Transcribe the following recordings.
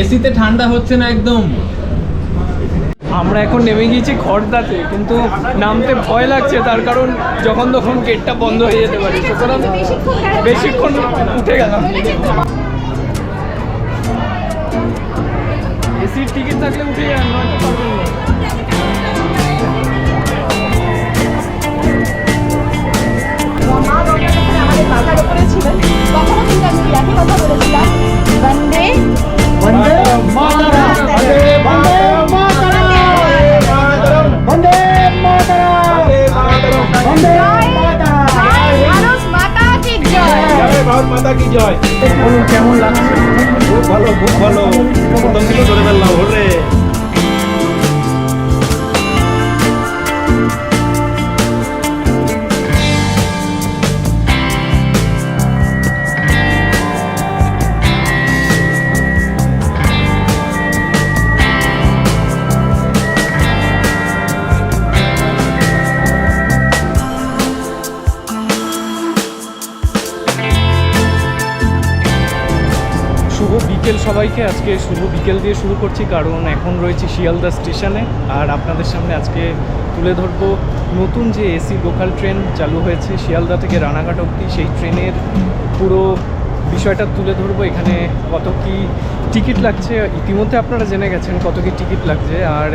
এসিতে ঠান্ডা হচ্ছে না একদম। আমরা এখন নেমে গিয়েছি খড়দাতে কিন্তু নামতে ভয় লাগছে তার কারণ যখন তখন গেটটা বন্ধ হয়ে যেতে পারে। সুতরাং বেশিক্ষণ উঠে গেলাম। এসির টিকিট থাকলে উঠে যান মাথার উপরে ছিলেন। তখনও কিন্তু আমি একই কথা বলেছিলাম। বন্দে মাতা কি জয় বলুন কেমন লাগছে খুব ভালো খুব ভালো। প্রথম থেকে ধরে ফেললাম। ওরে। বিকেল সবাইকে আজকে শুভ বিকেল দিয়ে শুরু করছি, কারণ এখন রয়েছে শিয়ালদা স্টেশনে। আর আপনাদের সামনে আজকে তুলে ধরবো নতুন যে এসি লোকাল ট্রেন চালু হয়েছে শিয়ালদা থেকে রানাঘাট অবধি, সেই ট্রেনের পুরো বিষয়টা তুলে ধরবো। এখানে কত কি টিকিট লাগছে, ইতিমধ্যে আপনারা জেনে গেছেন কত কি টিকিট লাগছে, আর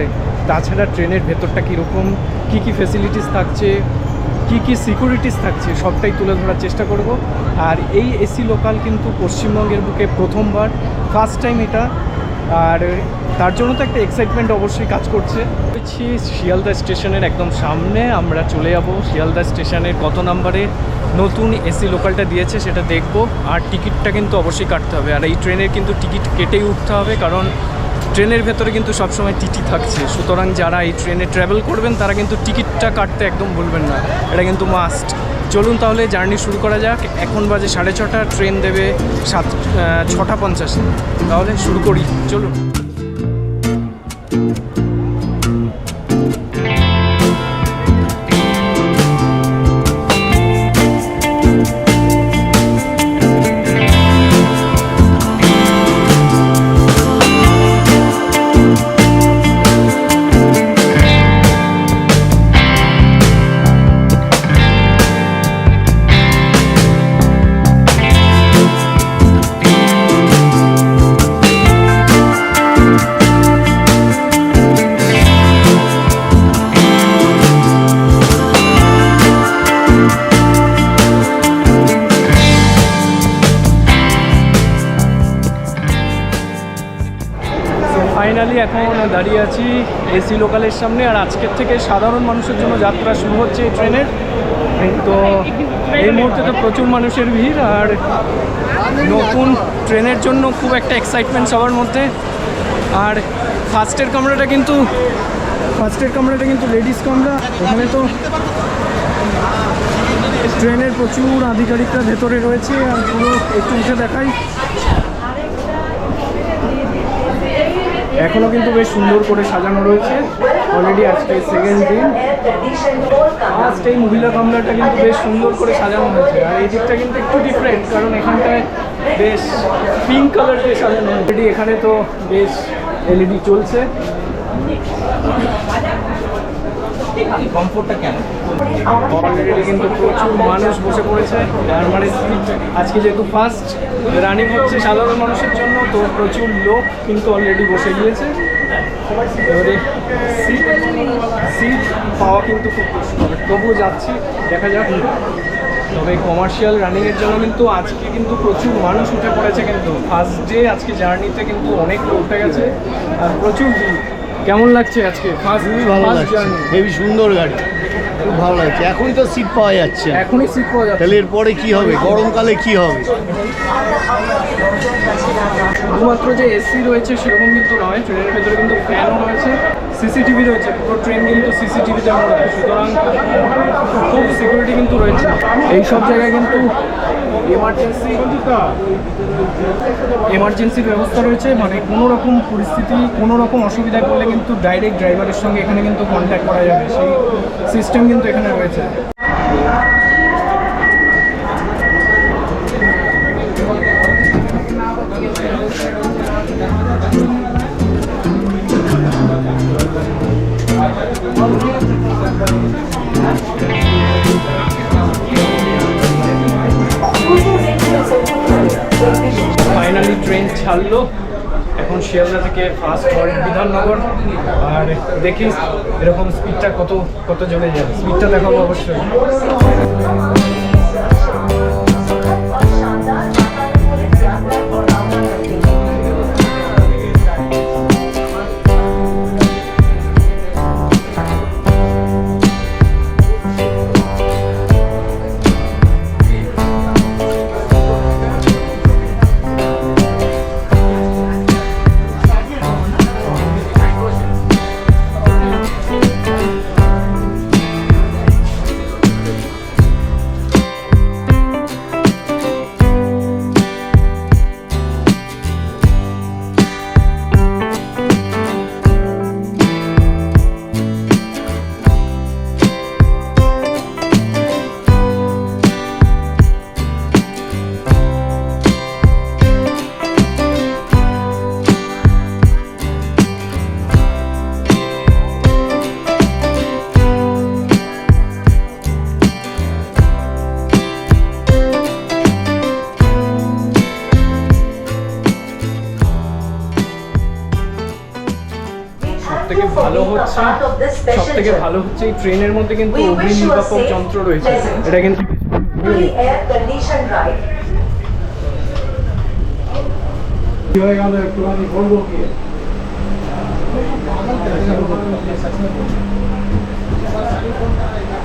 তাছাড়া ট্রেনের ভেতরটা কীরকম, কী কী ফেসিলিটিস থাকছে কি কি সিকিউরিটিস থাকছে সবটাই তুলে ধরার চেষ্টা করব। আর এই এসি লোকাল কিন্তু পশ্চিমবঙ্গের বুকে প্রথমবার ফার্স্ট টাইম এটা। আর তার জন্য তো একটা এক্সাইটমেন্ট অবশ্যই কাজ করছে। রয়েছি শিয়ালদা স্টেশনের একদম সামনে আমরা চলে যাব। শিয়ালদা স্টেশনের কত নাম্বারে নতুন এসি লোকালটা দিয়েছে সেটা দেখব। আর টিকিটটা কিন্তু অবশ্যই কাটতে হবে। আর এই ট্রেনের কিন্তু টিকিট কেটেই উঠতে হবে, কারণ ট্রেনের ভেতরে কিন্তু সবসময় টিটি থাকছে। সুতরাং যারা এই ট্রেনে ট্রাভেল করবেন, তারা কিন্তু টিকিটটা কাটতে একদম ভুলবেন না। এটা কিন্তু মাস্ট চলুন তাহলে জার্নি শুরু করা যাক। এখন বাজে সাড়ে ছটা ট্রেন দেবে সাত ছটা পঞ্চাশে। তাহলে শুরু করি। চলুন। ফাইনালি এখন দাঁড়িয়ে আছি এসি লোকালের সামনে, আর আজকের থেকে সাধারণ মানুষের জন্য যাত্রা শুরু হচ্ছে এই ট্রেনের। তো এই মুহূর্তে তো প্রচুর মানুষের ভিড়, আর নতুন ট্রেনের জন্য খুব একটা এক্সাইটমেন্ট সবার মধ্যে। আর ফার্স্টের কামরাটা কিন্তু ফার্স্টের কামরাটা কিন্তু লেডিস কামরা। ওখানে তো ট্রেনের প্রচুর আধিকারিকরা ভেতরে রয়েছে, আর পুরো একটু উঠে দেখাই। এখনও কিন্তু বেশ সুন্দর করে সাজানো রয়েছে। অলরেডি আজকে সেকেন্ড দিন। ফার্স্ট এই মহিলা কামরাটা কিন্তু বেশ সুন্দর করে সাজানো হয়েছে। আর এই দিকটা কিন্তু একটু ডিফারেন্ট কারণ এখানটায় বেশ পিঙ্ক কালার দিয়ে সাজানো অলরেডি এখানে তো বেশ এলইডি চলছে। কমফোর্টটা কেন? অলরেডি কিন্তু প্রচুর মানুষ বসে পড়েছে। আর মানে আজকে যেহেতু ফার্স্ট রানিং হচ্ছে সাধারণ মানুষের জন্য, তো প্রচুর লোক কিন্তু অলরেডি বসে গিয়েছে। এবারে সিট সিট পাওয়া কিন্তু খুব কষ্ট তবুও যাচ্ছি, দেখা যাক। তবে কমার্শিয়াল রানিংয়ের জন্য কিন্তু আজকে কিন্তু প্রচুর মানুষ উঠে পড়েছে কিন্তু। ফার্স্ট ডে আজকে জার্নিতে কিন্তু অনেক উঠে গেছে। আর প্রচুর কেমন লাগছে আজকে? ফার্স্ট খুবই ভালো লাগছে। হেভি সুন্দর গাড়ি। খুব ভালো লাগছে। এখনই তো সিট পাওয়া যাচ্ছে এখনই সিট পাওয়া যাচ্ছে। তাহলে এরপরে কি হবে? গরমকালে কি হবে? শুধুমাত্র যে এসি রয়েছে সেরকম কিন্তু নয়। ট্রেনের ভেতরে কিন্তু ফ্যানও রয়েছে। সিসিটিভি রয়েছে, পুরো ট্রেন কিন্তু সিসিটিভিতে আমরা সুতরাং খুব সিকিউরিটি কিন্তু রয়েছে। এই সব জায়গায় কিন্তু এমার্জেন্সি এমার্জেন্সির ব্যবস্থা রয়েছে। মানে কোনো রকম পরিস্থিতি, কোনো রকম অসুবিধায় পড়লে কিন্তু ডাইরেক্ট ড্রাইভারের সঙ্গে এখানে কিন্তু কন্ট্যাক্ট করা যাবে। সেই সিস্টেম কিন্তু এখানে রয়েছে। ছাড়লো। এখন শিয়ালদা থেকে ফার্স্ট হয় বিধাননগর। আর দেখি এরকম স্পিডটা কত কত জোরে যায় স্পিডটা দেখাবো অবশ্যই। সব থেকে ভালো হচ্ছে এই ট্রেনের মধ্যে কিন্তু অগ্নি নির্বাপক যন্ত্র রয়েছে। এটা কিন্তু.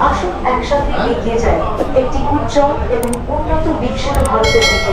আসুন একসাথে এগিয়ে যাই। একটি উজ্জ্বল এবং উন্নত বিকশিত ভারতের দিকে।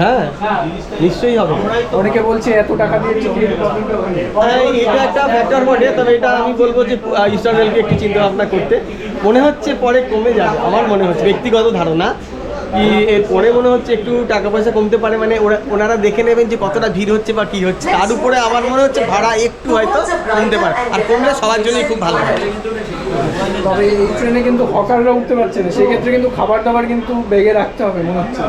হ্যাঁ নিশ্চয়ই হবে। অনেকে বলছে এত টাকা দিয়ে হ্যাঁ, এটা একটা ফ্যাক্টর বটে তবে এটা আমি বলব যে ইস্টার্ন রেলকে একটু চিন্তা ভাবনা করতে। মনে হচ্ছে পরে কমে যাবে আমার মনে হচ্ছে ব্যক্তিগত ধারণা কি এর পরে মনে হচ্ছে একটু টাকা পয়সা কমতে পারে মানে ওরা ওনারা দেখে নেবেন যে কতটা ভিড় হচ্ছে বা কী হচ্ছে। তার উপরে আমার মনে হচ্ছে ভাড়া একটু হয়তো কমতে পারে আর কমলে সবার জন্যই খুব ভালো হয়। তবে এই ট্রেনে কিন্তু হকাররা উঠতে পারছে না। সেক্ষেত্রে কিন্তু খাবার দাবার কিন্তু ব্যাগে রাখতে হবে মনে হচ্ছে।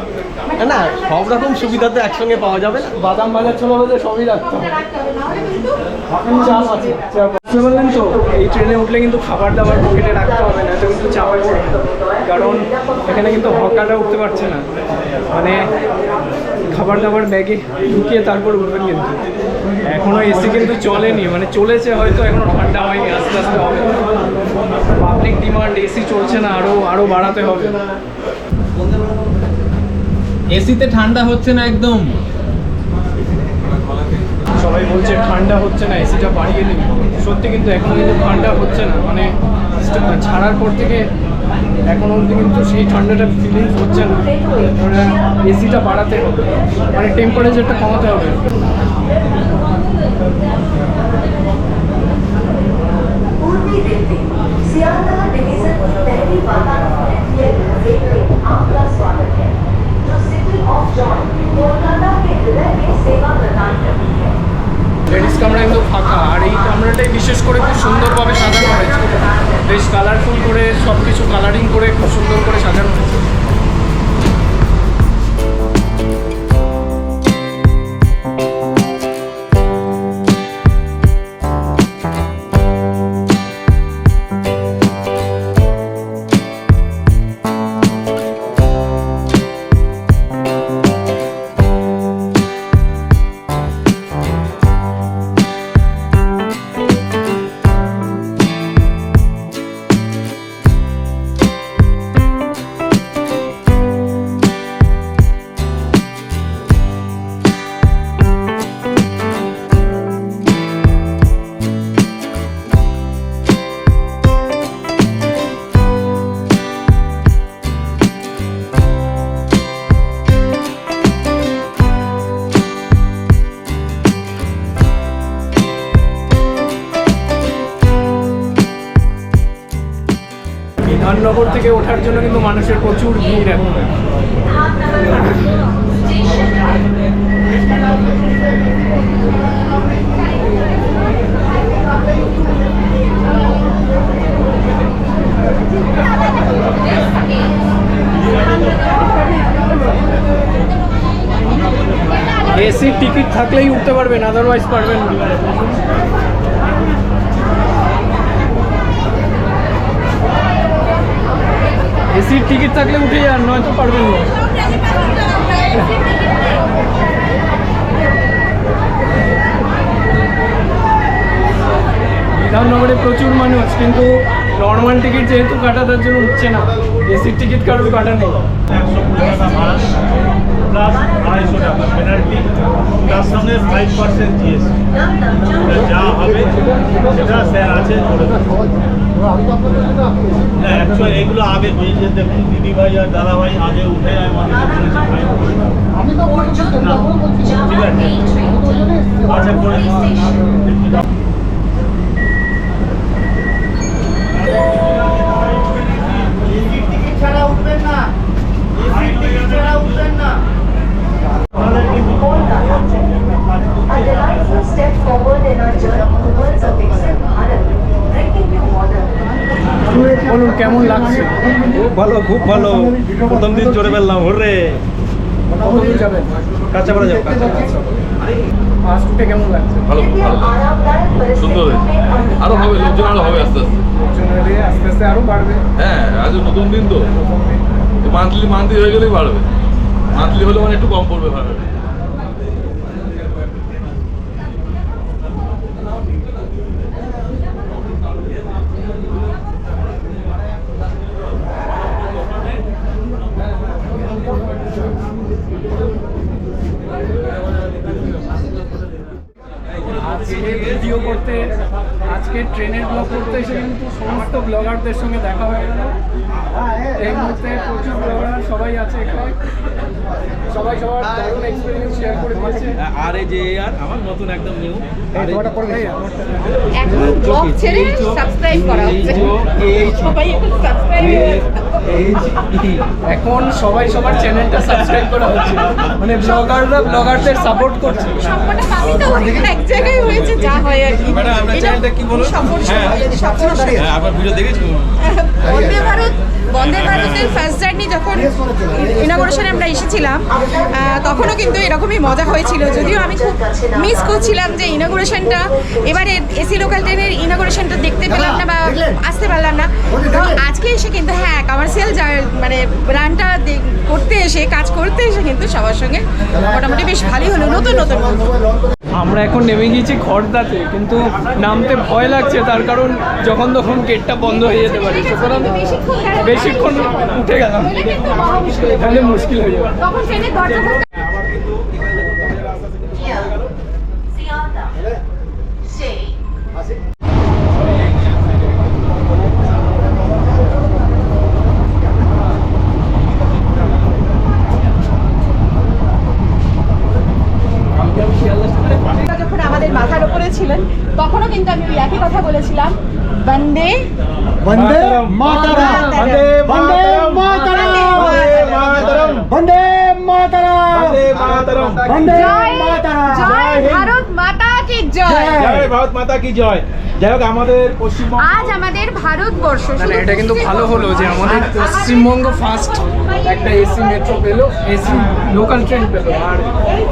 না, সব রকম সুবিধা তো একসঙ্গে পাওয়া যাবে বাদাম বাজার ছোলা বাজার সবই রাখতে হবে। চাপ আছে চাপ বুঝতে পারলেন তো? এই ট্রেনে উঠলে কিন্তু খাবার দাবার পকেটে রাখতে হবে না এটা কিন্তু চাপে পড়ে কারণ এখানে কিন্তু হকাররা উঠতে পারছে না। মানে খাবার দাবার ব্যাগে ঢুকিয়ে তারপর উঠবেন কিন্তু। এখনও এসি কিন্তু চলেনি মানে চলেছে হয়তো এখনও ঠান্ডা হয়নি আস্তে আস্তে হবে। পাবলিক ডিমান্ড এসি চলছে না আরও আরও বাড়াতে হবে। এসিতে ঠান্ডা হচ্ছে না একদম। সবাই বলছে ঠান্ডা হচ্ছে না এসিটা বাড়িয়ে দিবি সত্যি কিন্তু এখন কিন্তু ঠান্ডা হচ্ছে না মানে ছাড়ার পর থেকে এখন অবধি কিন্তু সেই ঠান্ডাটা ফিলিংস হচ্ছে না। ওরা এসিটা বাড়াতে হবে মানে টেম্পারেচারটা কমাতে হবে। सियालदह डिवीजन की पहली वातानुकूलित रेलवे आपका स्वागत है जो सिटी ऑफ जॉय कोलकाता के हृदय में सेवा प्रदान करती है লেডিস কামরা কিন্তু ফাঁকা আর এই কামরাটাই বিশেষ করে খুব সুন্দরভাবে সাজানো হয়েছে বেশ কালারফুল করে সব কিছু কালারিং করে খুব সুন্দর করে সাজানো হয়েছে দেখার জন্য কিন্তু মানুষের প্রচুর ভিড় এখন। এসি টিকিট থাকলেই উঠতে পারবেন আদারওয়াইজ পারবেন না। এসির টিকিট থাকলে উঠে যান নয়তো পারবেন না। বিধাননগরে প্রচুর মানুষ, কিন্তু নর্মাল টিকিট যেহেতু কাটা, তার জন্য উঠছে না। এসির টিকিট কারোর কাটা নেই একশো কুড়ি টাকা ভাড়া প্লাস আড়াইশো টাকা পেনাল্টি তার সঙ্গে ফাইভ পার্সেন্ট জিএসটি যা হবে সেটা স্যার আছে অ্যাকচুয়ালি এগুলো আগে বুঝে দেখুন দিদি ভাই আর দাদা ভাই আগে উঠে আমি তো ঠিক আছে। আচ্ছা করে কেমন লাগছে? খুব ভালো খুব ভালো। প্রথম দিন চড়ে ফেললাম হরে যাবেন? কাঁচা যাব কাঁচা কেমন লাগছে? ভালো সুন্দর আরও হবে আস্তে আস্তে। আস্তে আস্তে বাড়বে। হ্যাঁ আজ নতুন দিন তো। মান্থলি মান্থলি হয়ে গেলেই বাড়বে। মান্থলি হলে মানে একটু কম পড়বে ভাড়া ট্রেনের ব্লগ করতে এসে কিন্তু সমস্ত ব্লগারদের সঙ্গে দেখা হয়ে গেল। এই মুহূর্তে প্রচুর ব্লগার সবাই আছে এখানে। সবাই সবার দারুণ এক্সপিরিয়েন্স শেয়ার করে দিয়েছে। আর এই যে আর আমার নতুন একদম নিউ এই আমারটা। এখন ব্লগ ছেড়ে সাবস্ক্রাইব করা হচ্ছে। সবাই এখন সাবস্ক্রাইব এখন সবাই সবার চ্যানেলটা সাবস্ক্রাইব করা হচ্ছে। মানে ব্লগাররা ব্লগারদের সাপোর্ট করছে। সবকটা পাবি তো এক জায়গায় হয়েছে যা হয় আর কি। ম্যাডাম, চ্যানেলটা কি বলুন? হ্যাঁ। হ্যাঁ আপনার ভিডিও দেখেছি বন্দে ভারত বন্দে ভারতের ফার্স্ট জার্নি যখন ইনাগোরেশনে আমরা এসেছিলাম তখনও কিন্তু এরকমই মজা হয়েছিল। যদিও আমি খুব মিস করছিলাম যে ইনাগোরেশনটা এবারে এসি লোকাল ট্রেনের ইনাগোরেশনটা দেখতে পেলাম না বা আসতে পারলাম না। তো আজকে এসে কিন্তু হ্যাঁ কমার্শিয়াল মানে রানটা করতে এসে কাজ করতে এসে কিন্তু সবার সঙ্গে মোটামুটি বেশ ভালোই হলো নতুন নতুন আমরা এখন নেমে গিয়েছি খড়দাতে কিন্তু নামতে ভয় লাগছে তার কারণ যখন তখন গেটটা বন্ধ হয়ে যেতে পারে। সুতরাং বেশিক্ষণ উঠে গেলাম। তাহলে মুশকিল হয়ে যাবে আমাদের মাথার ছিলেন তখনও কিন্তু আমি ওই একই কথা বলেছিলাম বন্দে বন্দে মাতারাম। বন্দে বন্দে মাতারাম। মাতারাম। বন্দে মাতারাম। মাতারাম। বন্দে জয় মাতারাম। জয় ভারত মাতা কি জয় জয় ভারত মাতা কি জয়? যাই হোক আমাদের পশ্চিমবঙ্গ আজ আমাদের ভারতবর্ষ না এটা কিন্তু ভালো হলো যে আমাদের পশ্চিমবঙ্গ ফার্স্ট একটা এসি মেট্রো পেল এসি লোকাল ট্রেন পেল। আর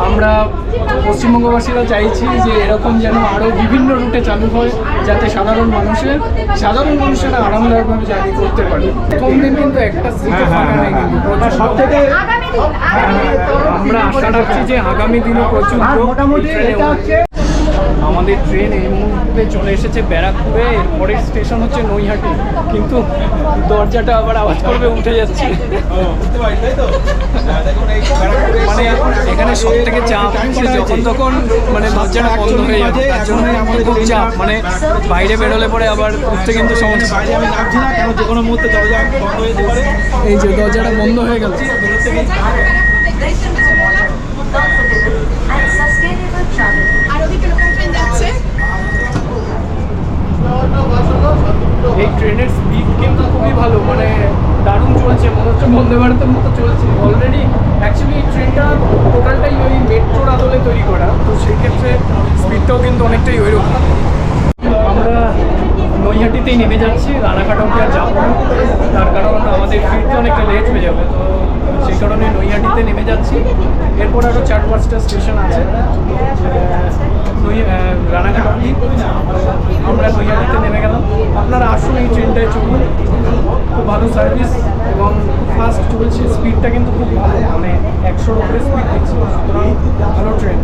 আমরা পশ্চিমবঙ্গবাসীরা চাইছি যে এরকম যেন আরও বিভিন্ন রুটে চালু হয় যাতে সাধারণ মানুষের সাধারণ মানুষেরা আরামদায়কভাবে জার্নি করতে পারে। প্রথম দিন কিন্তু একটা সিট ফাঁকা নেই কিন্তু সব থেকে আগামী দিন আগামী দিন। আমরা আশা রাখছি যে আগামী দিনে প্রচুর মোটামুটি এটা হচ্ছে আমাদের ট্রেন এই মুহূর্তে চলে এসেছে ব্যারাকপুরে এর পরের স্টেশন হচ্ছে নৈহাটি। কিন্তু দরজাটা আবার আওয়াজ করবে উঠে যাচ্ছে। মানে এখানে সব থেকে চাপ যখন তখন মানে দরজাটা বন্ধ হয়ে যাবে তার জন্য খুব চাপ। মানে বাইরে বেরোলে পরে আবার উঠতে কিন্তু সমস্যা। বাইরে আমি নামছি না কেন যে কোনো মুহূর্তে দরজা বন্ধ হয়ে যেতে পারে। এই যে দরজাটা বন্ধ হয়ে গেল comfortable and sustainable travel. আর ওদিকে লোকাল ট্রেন যাচ্ছে এই ট্রেনের স্পিড কিন্তু খুবই ভালো মানে দারুণ চলছে মনে হচ্ছে বন্দে ভারতের মতো চলছে অলরেডি অ্যাকচুয়ালি এই ট্রেনটা টোটালটাই ওই মেট্রোর আদলে তৈরি করা তো সেই ক্ষেত্রে স্পিডটাও কিন্তু অনেকটাই ওই রকম আমরা নৈহাটিতেই নেমে যাচ্ছি, রানাঘাট অব্দি আর যাব তার কারণ আমাদের ফিরতে অনেকটা লেট হয়ে যাবে, তো সেই কারণে নৈহাটিতে নেমে যাচ্ছি। এরপর আরও চার পাঁচটা স্টেশন আছে। রানাঘাট অব্দি আমরা নৈহাটিতে নেমে গেলাম আপনারা আসুন এই ট্রেনটায় চলুন খুব ভালো সার্ভিস এবং ফাস্ট চলছে স্পিডটা কিন্তু খুব ভালো মানে একশোর উপরে স্পিড দিচ্ছে সুতরাং ভালো ট্রেন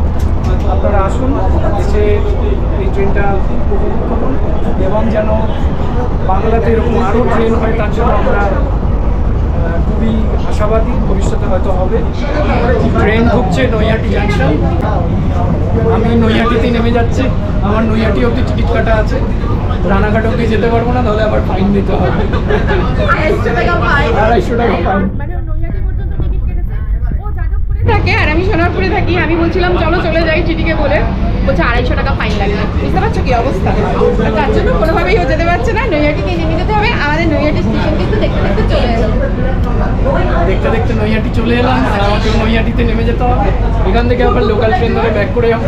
আপনারা আসুন এসে এই ট্রেনটা উপভোগ করুন এবং যেন বাংলাতে এরকম আরও ট্রেন হয় তার জন্য আমরা খুবই আশাবাদী ভবিষ্যতে হয়তো হবে। ট্রেন ঢুকছে নৈহাটি জাংশন আমি নৈহাটিতেই নেমে যাচ্ছি। আমার নৈহাটি অবধি টিকিট কাটা আছে। রানাঘাট অবধি যেতে পারব না তাহলে আবার ফাইন দিতে হবে। আড়াইশো টাকা ফাইন থাকে আর আমি সোনারপুরে থাকি আমি বলছিলাম চলো চলে যাই টিটিকে বলে। বলছে আড়াইশো টাকা ফাইন লাগবে। বুঝতে পারছ কি অবস্থা? আর তার জন্য কোনোভাবেই ও যেতে পারছে না। নৈহাটিকে নেমে যেতে হবে। আমাদের নৈহাটি স্টেশন কিন্তু দেখতে দেখতে চলে এলো দেখতে দেখতে নৈহাটি চলে এলাম আর আমাকে নৈহাটিতে নেমে যেতে হবে। এখান থেকে আবার লোকাল ট্রেন ধরে ব্যাক করে যাব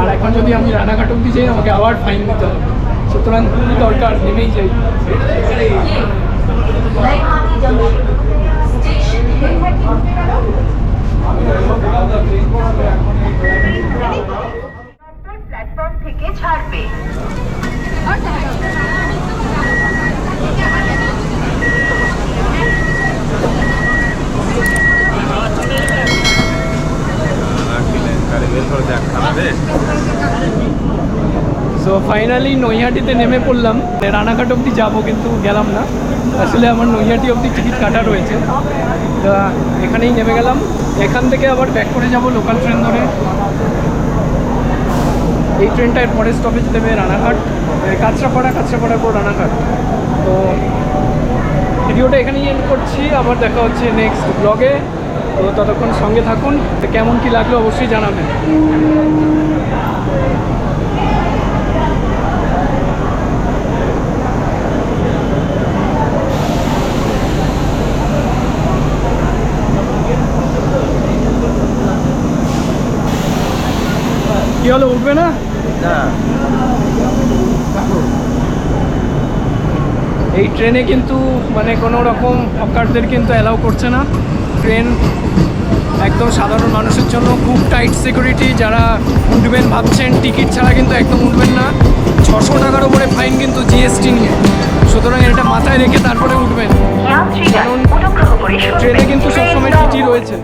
আর এখন যদি আমি রানাঘাট অব্দি যাই আমাকে আবার ফাইন দিতে হবে। সুতরাং দরকার নেমেই যাই। ফাইনালি নৈহাটিতে নেমে পড়লাম। রানাঘাট অব্দি যাব কিন্তু গেলাম না। আসলে আমার নৈহাটি অব্দি টিকিট কাটা রয়েছে। তা এখানেই নেমে গেলাম। এখান থেকে আবার ব্যাক করে যাব লোকাল ট্রেন ধরে। এই ট্রেনটার পরের স্টপেজ দেবে রানাঘাট। কাঁচরাপাড়া কাঁচরাপাড়ার পর রানাঘাট। তো ভিডিওটা এখানেই এন্ড করছি। আবার দেখা হচ্ছে নেক্সট ব্লগে তো ততক্ষণ সঙ্গে থাকুন। কেমন কি লাগল অবশ্যই জানাবেন। কি হলো উঠবে না? এই ট্রেনে কিন্তু মানে কোনো রকম হকারদের কিন্তু অ্যালাউ করছে না। ট্রেন একদম সাধারণ মানুষের জন্য খুব টাইট সিকিউরিটি যারা উঠবেন ভাবছেন টিকিট ছাড়া কিন্তু একদম উঠবেন না। ছশো টাকার উপরে ফাইন কিন্তু জিএসটি নিয়ে। সুতরাং এটা মাথায় রেখে তারপরে উঠবেন। কারণ অনুগ্রহ করে শুনবেন ট্রেনে কিন্তু সবসময় টিটি রয়েছে।